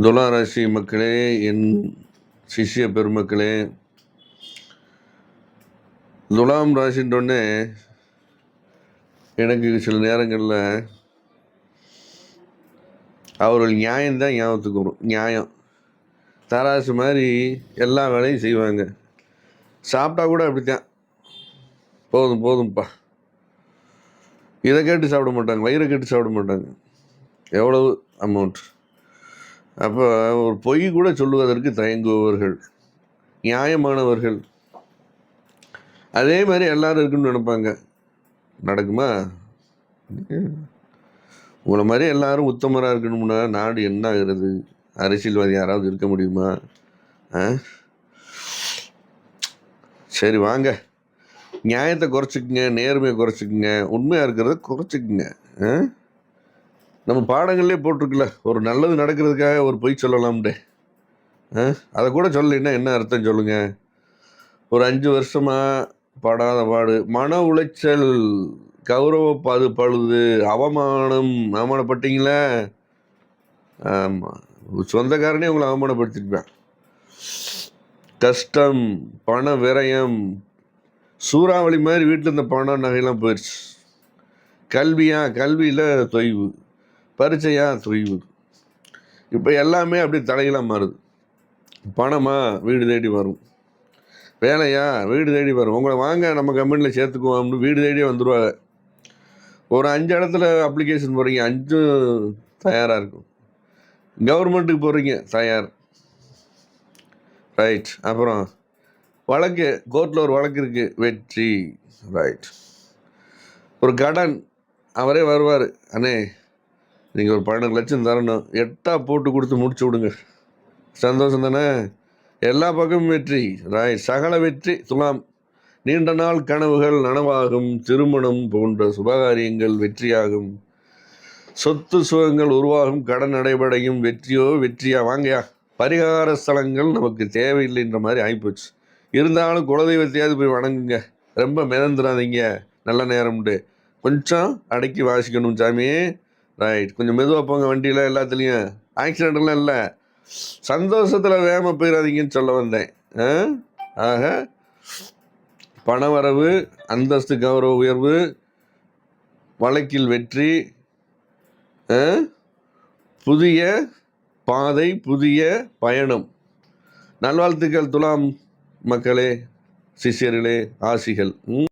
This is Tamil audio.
துலாராசி மக்களே என் சிஷ்ய பெருமக்களே துலாம் ராசின்றொடனே எனக்கு சில நேரங்களில் அவர்கள் நியாயம்தான் ஞாபகத்துக்கு வரும். நியாயம். தராசு மாதிரி எல்லா வேலையும் செய்வாங்க. சாப்பிட்டா கூட அப்படித்தான். போதும் போதும்ப்பா இதை கேட்டு சாப்பிட மாட்டாங்க வயிறை கேட்டு சாப்பிட மாட்டாங்க. எவ்வளவு அமௌண்ட் அப்போ ஒரு பொய் கூட சொல்லுவதற்கு தயங்குபவர்கள் நியாயமானவர்கள். அதே மாதிரி எல்லாரும் இருக்குன்னு நினைப்பாங்க. நடக்குமா? உங்களை மாதிரி எல்லாரும் உத்தமராக இருக்கணும்னா நாடு என்ன ஆகிறது? அரசியல்வாதி யாராவது இருக்க முடியுமா? ஆ? சரி வாங்க. நியாயத்தை குறைச்சிக்கங்க நேர்மையை குறைச்சிக்கங்க உண்மையாக இருக்கிறத குறைச்சிக்கங்க. ஆ? நம்ம பாடங்கள்லேயே போட்டிருக்குல்ல ஒரு நல்லது நடக்கிறதுக்காக ஒரு பொய் சொல்லலாம்டே ஆ? அதை கூட சொல்லலைன்னா என்ன அர்த்தம் சொல்லுங்கள் ஒரு அஞ்சு வருஷமாக பாடாத பாடு மன உளைச்சல் கௌரவ பது பழுது அவமானம் அவமானப்பட்டீங்களே? ஆமாம் சொந்தக்காரனே உங்களை அவமானப்படுத்திருப்பேன். கஷ்டம் பண விரயம் சூறாவளி மாதிரி வீட்டில் இருந்த பணம் நகையெல்லாம் போயிடுச்சு கல்வியா? கல்வியில் தொய்வு. பரீட்சையா தொய்வு. இப்போ எல்லாமே அப்படி தலைகளாக மாறுது. பணமா வீடு தேடி வரும். வேலையா வீடு தேடி வரும். உங்களை வாங்க நம்ம கம்பெனியில் சேர்த்துக்குவோம்னு வீடு தேடியே வந்துடுவாங்க ஒரு அஞ்சு இடத்துல அப்ளிகேஷன் போடுறீங்க அஞ்சும் தயாராக இருக்கும். கவர்மெண்ட்டுக்கு போகிறீங்க தயார். ரைட் அப்புறம் வழக்கு கோர்ட்டில் ஒரு வழக்கு இருக்குது வெற்றி. ரைட் ஒரு கடன் அவரே வருவார். அண்ணே நீங்கள் ஒரு பன்னெண்டு லட்சம் தரணும். எட்டாக போட்டு கொடுத்து முடிச்சு விடுங்க. சந்தோஷம் தானே? எல்லா பக்கமும் வெற்றி. ராய் சகல வெற்றி துலாம். நீண்ட நாள் கனவுகள் நனவாகும். திருமணம் போன்ற சுபகாரியங்கள் வெற்றியாகும். சொத்து சுகங்கள் உருவாகும். கடன் நடைபடையும் வெற்றியோ வெற்றியா? வாங்கயா. பரிகார ஸ்தலங்கள் நமக்கு தேவையில்லைன்ற மாதிரி ஆகிப்போச்சு இருந்தாலும் குலதெய்வத்தையாவது போய் வணங்குங்க. ரொம்ப மிதந்துடாதீங்க நல்ல நேரம்ட்டு கொஞ்சம் அடக்கி வாசிக்கணும் சாமி. ரைட் கொஞ்சம் மெதுவாக போங்க வண்டியில் எல்லாத்துலேயும். ஆக்சிடெண்ட்லாம் இல்லை. சந்தோஷத்தில் வேகமாக போயிடாதீங்கன்னு சொல்ல வந்தேன். ஆ? ஆக பணவரவு அந்தஸ்து கௌரவ உயர்வு வழக்கில் வெற்றி ஆ? புதிய பாதை புதிய பயணம். நல்வாழ்த்துக்கள் துலாம் மக்களே சிஷ்யர்களே ஆசிகள். ம்?